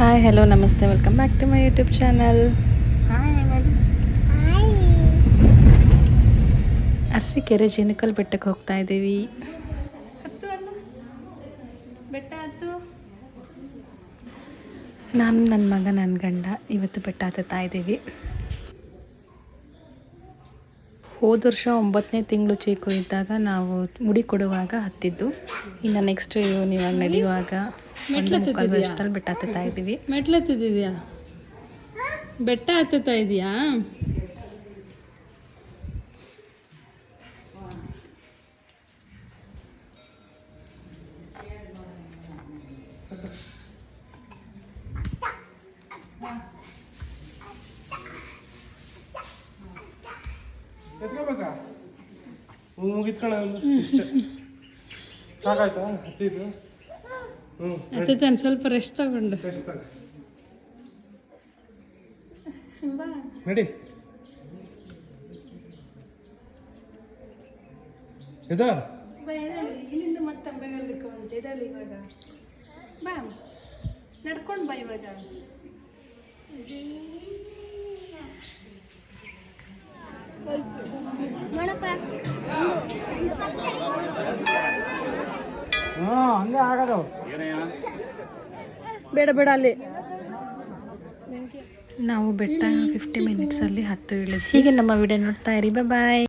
Hi hello ನಮಸ್ತೆ welcome back to my YouTube channel ಕೆರೆ ಜಿನಕಲ್ ಬೆಟ್ಟಕ್ಕೆ ಹೋಗ್ತಾ ಇದ್ದೀವಿ. ಬೆಟ್ಟ ಹತ್ತು. ನಾನು ನನ್ನ ಮಗ ನನ್ನ ಗಂಡ ಇವತ್ತು ಬೆಟ್ಟ ಹತ್ತುತ್ತಾ ಇದ್ದೀವಿ. ಹೋದ ವರ್ಷ ಒಂಬತ್ತನೇ ತಿಂಗಳು ಚೀಕು ಇದ್ದಾಗ ನಾವು ಮುಡಿ ಕೊಡುವಾಗ ಹತ್ತಿದ್ದು. ಇನ್ನು ನೆಕ್ಸ್ಟ್ ನೀವು ನಡೆಯುವಾಗ ವರ್ಷದಲ್ಲಿ ಬೆಟ್ಟ ಹತ್ತುತ್ತಾ ಇದ್ದೀವಿ. ಮೆಟ್ಲು ಬೆಟ್ಟ ಹತ್ತುತ್ತಾ ಇದೆಯಾ? ಹ್ಞೂ ಮುಗಿತ್ಕಣ ಒಂದು. ಇಷ್ಟೇ. ಸಾಕಾಯ್ತಾ? ಹತ್ತಿದ್ದು ಹ್ಞೂ ಹತ್ತುತ್ತಾನೆ ಸ್ವಲ್ಪ ರೆಸ್ಟ್ ತಗೊಂಡು. ತಗ. ನಡಿ. ಇದಾ ಇಲ್ಲಿಂದ ಮತ್ತೆ ಬೆಂಗಳೂರಿಗೆ ಅಂತ ಇವಾಗ. ಬಾ. ನಡ್ಕೊಂಡು ಬಾ ಇವಾಗ. ಹಂಗೆ ಆಗದು ಬೇಡ ಬೇಡ ಅಲ್ಲಿ. ನಾವು ಬೆಟ್ಟ ಫಿಫ್ಟಿ ಮಿನಿಟ್ಸಲ್ಲಿ ಹತ್ತು ಇಳಿದ್ವಿ. ಹೀಗೆ ನಮ್ಮ ವಿಡಿಯೋ ನೋಡ್ತಾ ಇರಿ. ಬಾಯ್